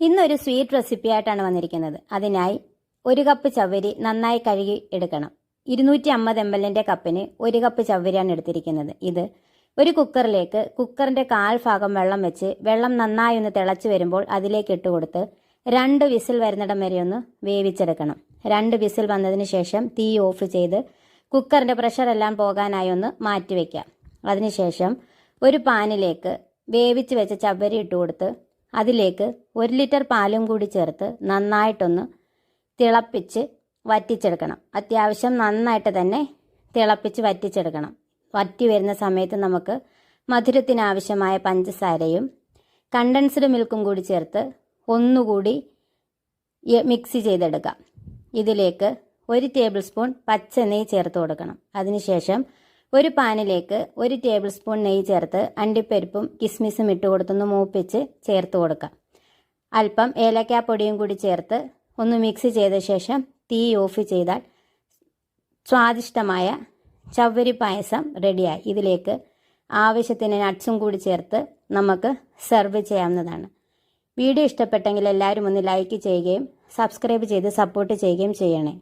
ഇന്നൊരു sweet recipe ആയിട്ടാണ് വന്നിരിക്കുന്നത്. അതിനായി ഒരു കപ്പ് ചവ്വരി നന്നായി കഴുകി എടുക്കണം. ഇരുന്നൂറ്റി അമ്പത് എം എല്ലിന്റെ കപ്പിന് ഒരു കപ്പ് ചവ്വരിയാണ് എടുത്തിരിക്കുന്നത്. ഇത് ഒരു കുക്കറിലേക്ക് കുക്കറിന്റെ കാൽ ഭാഗം വെള്ളം വെച്ച് വെള്ളം നന്നായി ഒന്ന് തിളച്ച് വരുമ്പോൾ അതിലേക്ക് ഇട്ട് കൊടുത്ത് രണ്ട് വിസിൽ വരുന്നിടം വരെ ഒന്ന് വേവിച്ചെടുക്കണം. രണ്ട് വിസിൽ വന്നതിന് ശേഷം തീ ഓഫ് ചെയ്ത് കുക്കറിന്റെ പ്രഷർ എല്ലാം പോകാനായി ഒന്ന് മാറ്റി വയ്ക്കാം അതിനുശേഷം ഒരു പാനിലേക്ക് വേവിച്ച് വെച്ച ചവ്വരി ഇട്ട് കൊടുത്ത് അതിലേക്ക് ഒരു ലിറ്റർ പാലും കൂടി ചേർത്ത് നന്നായിട്ടൊന്ന് തിളപ്പിച്ച് വറ്റിച്ചെടുക്കണം. അത്യാവശ്യം നന്നായിട്ട് തന്നെ തിളപ്പിച്ച് വറ്റിച്ചെടുക്കണം. വറ്റി വരുന്ന സമയത്ത് നമുക്ക് മധുരത്തിനാവശ്യമായ പഞ്ചസാരയും കണ്ടൻസ്ഡ് മിൽക്കും കൂടി ചേർത്ത് ഒന്നുകൂടി മിക്സ് ചെയ്തെടുക്കാം. ഇതിലേക്ക് ഒരു ടേബിൾ സ്പൂൺ പച്ച നെയ്യ് ചേർത്ത് കൊടുക്കണം. അതിനുശേഷം ഒരു പാനിലേക്ക് ഒരു ടേബിൾ സ്പൂൺ നെയ്യ് ചേർത്ത് അണ്ടിപ്പരിപ്പും കിസ്മിസും ഇട്ട് കൊടുത്തൊന്ന് മൂപ്പിച്ച് ചേർത്ത് കൊടുക്കാം. അല്പം ഏലക്കാപ്പൊടിയും കൂടി ചേർത്ത് ഒന്ന് മിക്സ് ചെയ്ത ശേഷം തീ ഓഫ് ചെയ്താൽ സ്വാദിഷ്ടമായ ചവ്വരി പായസം റെഡിയായി. ഇതിലേക്ക് ആവശ്യത്തിന് നട്ട്സും കൂടി ചേർത്ത് നമുക്ക് സെർവ് ചെയ്യാവുന്നതാണ്. വീഡിയോ ഇഷ്ടപ്പെട്ടെങ്കിൽ എല്ലാവരും ഒന്ന് ലൈക്ക് ചെയ്യുകയും സബ്സ്ക്രൈബ് ചെയ്ത് സപ്പോർട്ട് ചെയ്യുകയും ചെയ്യണേ.